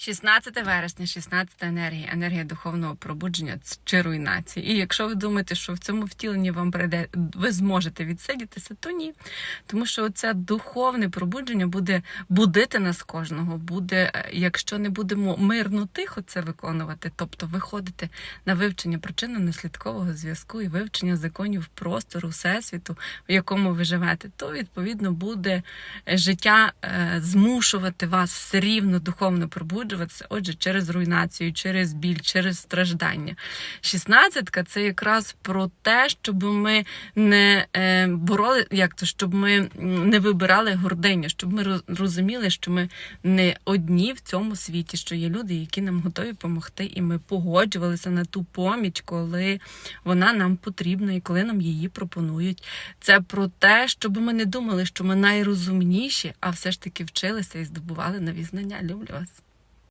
16 вересня, 16 енергія, енергія духовного пробудження чи руйнації. І якщо ви думаєте, що в цьому втіленні вам прийде, ви зможете відсидітися, то ні. Тому що це духовне пробудження буде будити нас кожного. Буде, е, якщо не будемо мирно тихо це виконувати, тобто виходити на вивчення причинно-наслідкового зв'язку і вивчення законів простору, всесвіту, в якому ви живете, то відповідно буде е, життя е, змушувати вас все рівно духовно пробуджуватися, отже, через руйнацію, через біль, через страждання. Шістнадцятка це якраз про те, щоб ми не е, бороли, як то, щоб ми не вибирали гординю, щоб ми розуміли, що ми не одні в цьому світі, що є люди, які нам готові допомогти, і ми погоджувалися на ту поміч, коли вона нам потрібна і коли нам її пропонують. Це про те, щоб ми не думали, що ми найрозумніші, а все ж таки вчилися і здобували нові знання. Люблю вас.